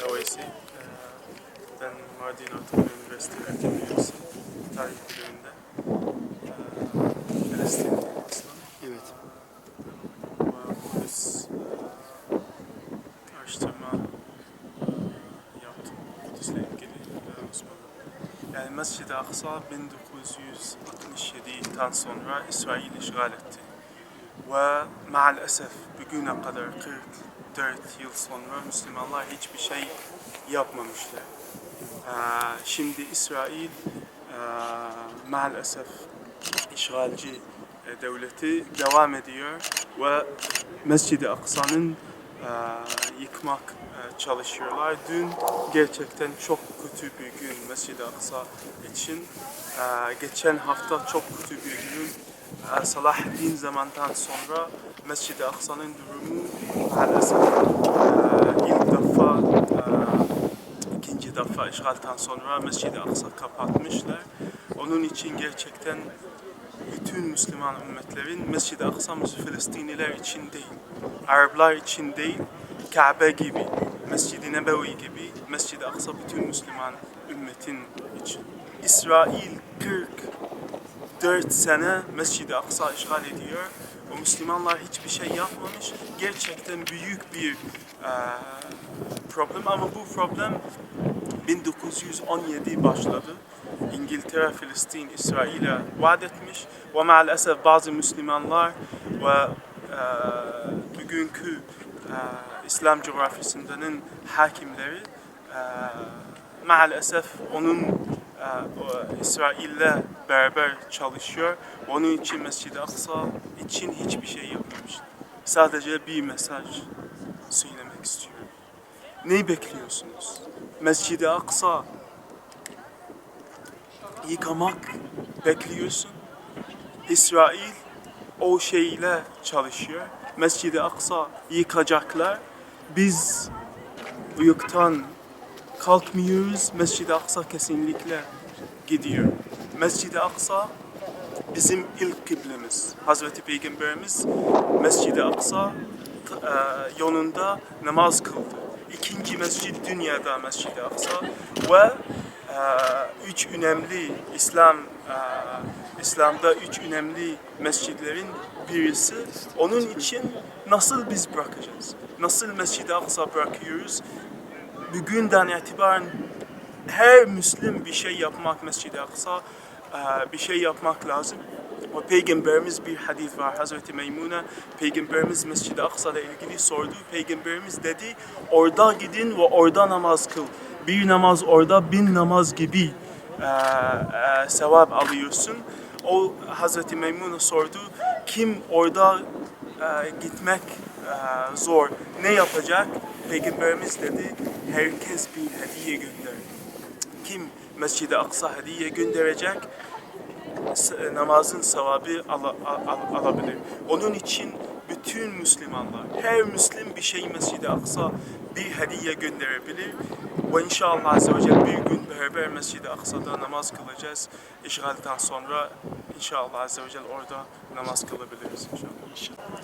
Yavaisi. Ee, Ben Mardin Ortadoğu Üniversitesi öğretim üyesi. Tarih bölümünde. Ee, Filistin aslında. Evet. E, araştırma e, yaptım. Kudüs'le ilgili e, uzmanım. Yani Mescid-i Aksa 1967'den sonra İsrail işgal etti. Ve maalesef bugüne kadar 44 yıl sonra Müslümanlar hiçbir şey yapmamışlar. Ee, Şimdi İsrail e, maalesef işgalci e, devleti devam ediyor ve Mescid-i Aksa'nın e, yıkmak e, çalışıyorlar. Dün gerçekten çok kötü bir gün Mescid-i Aksa için. Geçen hafta çok kötü bir gün. Salahaddin zamandan sonra Mescid-i Aksa'nın durumu maalesef ilk defa ikinci defa işgalden sonra Mescid-i Aksa kapatmışlar. Onun için gerçekten bütün Müslüman ümmetlerin Mescid-i Aksa Filistinliler için değil, Araplar için değil, Kabe gibi, Mescid-i Nebevi gibi Mescid-i Aksa bütün Müslüman ümmetin için. İsrail 44 sene Mescid-i Aksa işgal ediyor. O Müslümanlar hiçbir şey yapmamış. Gerçekten büyük bir eee, problem ama bu problem 1917 başladı. İngiltere, Filistin, İsrail'e vaat etmiş ve maalesef bazı Müslümanlar ve e, bugünkü e, İslam coğrafyasının hakimleri e, maalesef onun e, İsrail'le beraber çalışıyor. Onun için Mescid-i Aksa için hiçbir şey yapmamış. Sadece bir mesaj söylemek istiyorum. Ne bekliyorsunuz? Mescid-i Aksa yıkamak bekliyorsun. İsrail o şeyle çalışıyor. Mescid-i Aksa yıkacaklar. Biz uyuktan kalkmıyoruz. Mescid-i Aksa kesinlikle gidiyor. Mescid-i Aksa bizim ilk kıblemiz. Hazreti Peygamberimiz Mescid-i Aksa e, yolunda namaz kıldı. İkinci mescid dünyada Mescid-i Aksa ve e, üç önemli İslam e, İslam'da üç önemli mescidlerin birisi. Onun için nasıl biz bırakacağız? Nasıl Mescid-i Aksa bırakıyoruz? Bugünden itibaren her Müslüm bir şey yapmak Mescid-i Aksa bir şey yapmak lazım. Ve Peygamberimiz bir hadis var Hazreti Meymune Peygamberimiz Mescid-i Aksa ile ilgili sordu. Peygamberimiz dedi orada gidin ve orada namaz kıl. Bir namaz orada bin namaz gibi e, e, sevap alıyorsun. O Hazreti Meymune sordu kim orada e, gitmek e, zor ne yapacak? Peygamberimiz dedi herkes bir hediye gönderir. Kim Mescid-i Aksa hediye gönderecek? namazın sevabı ala- al- alabilir. Onun için bütün Müslümanlar, her Müslim bir şey Mescid-i Aksa bir hediye gönderebilir. Ve inşallah Azze ve Celle bir gün beraber Mescid-i Aksa'da namaz kılacağız. İşgalden sonra inşallah Azze ve Celle orada namaz kılabiliriz inşallah.